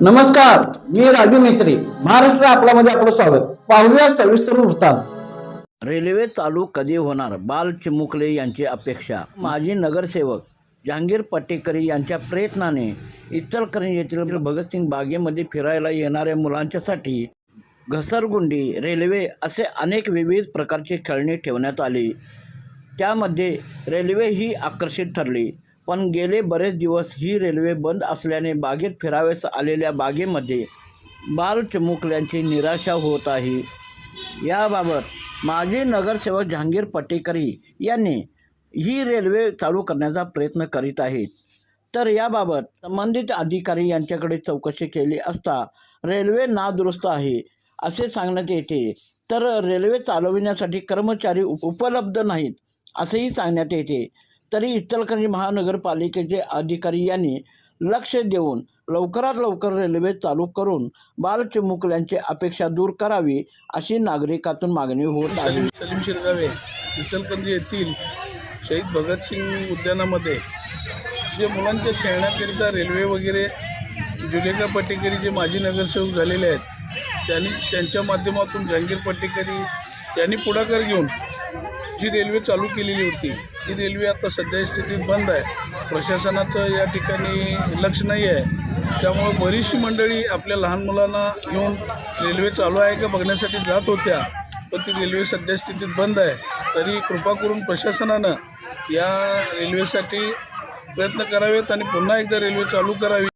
नमस्कार मी राजू मेत्री महाराष्ट्र आपल्यामध्ये आपलं स्वागत. पाहूया सविस्तर वृत्तांत. रेल्वे चालू कधी होणार? बाल चिमुकले यांची अपेक्षा. माजी नगरसेवक जहांगीर पटेकरी यांच्या प्रयत्नाने इचलकरंजी येथील भगतसिंग बागेमध्ये फिरायला येणाऱ्या मुलांच्यासाठी घसरगुंडी रेल्वे असे अनेक विविध प्रकारची खेळणी ठेवण्यात आली. त्यामध्ये रेल्वे ही आकर्षित ठरली. पण गेले बरेच दिवस ही रेल्वे बंद असल्याने बागेत फिरावेस आलेल्या बागेमध्ये बाल चिमुकल्यांची निराशा होत आहे. याबाबत माजी नगरसेवक जहांगीर पटेकरी यांनी ही रेल्वे चालू करण्याचा प्रयत्न करीत आहेत. तर याबाबत संबंधित अधिकारी यांच्याकडे चौकशी केली असता रेल्वे नादुरुस्त आहे असे सांगण्यात येते. तर रेल्वे चालविण्यासाठी कर्मचारी उपलब्ध नाहीत असेही सांगण्यात येते. तरी इचलकरंजी महानगरपालिकेचे अधिकारी यांनी लक्ष देऊन लवकरात लवकर रेल्वे चालू करून बालचिमुकल्यांची अपेक्षा दूर करावी अशी नागरिकातून मागणी होत आहे. सलीम सलीम शिरगावे इचलकरंजी येथील शहीद भगतसिंग उद्यानामध्ये जे मुलांच्या खेळण्याकरिता रेल्वे वगैरे जुलेखा पट्टेकरी जे माजी नगरसेवक झालेले आहेत त्यांनी त्यांच्या माध्यमातून जहांगीर पट्टेकरी यांनी पुढाकार घेऊन जी रेल्वे चालू केलेली होती ती रेल्वे आता सध्या स्थितीत बंद आहे. प्रशासनाचं या ठिकाणी लक्ष नाही आहे. त्यामुळे बरीचशी मंडळी आपल्या लहान मुलांना घेऊन रेल्वे चालू आहे का बघण्यासाठी जात होत्या पण ती रेल्वे सध्या स्थितीत बंद आहे. तरी कृपा करून प्रशासनानं या रेल्वेसाठी प्रयत्न करावेत आणि पुन्हा एकदा रेल्वे चालू करावी.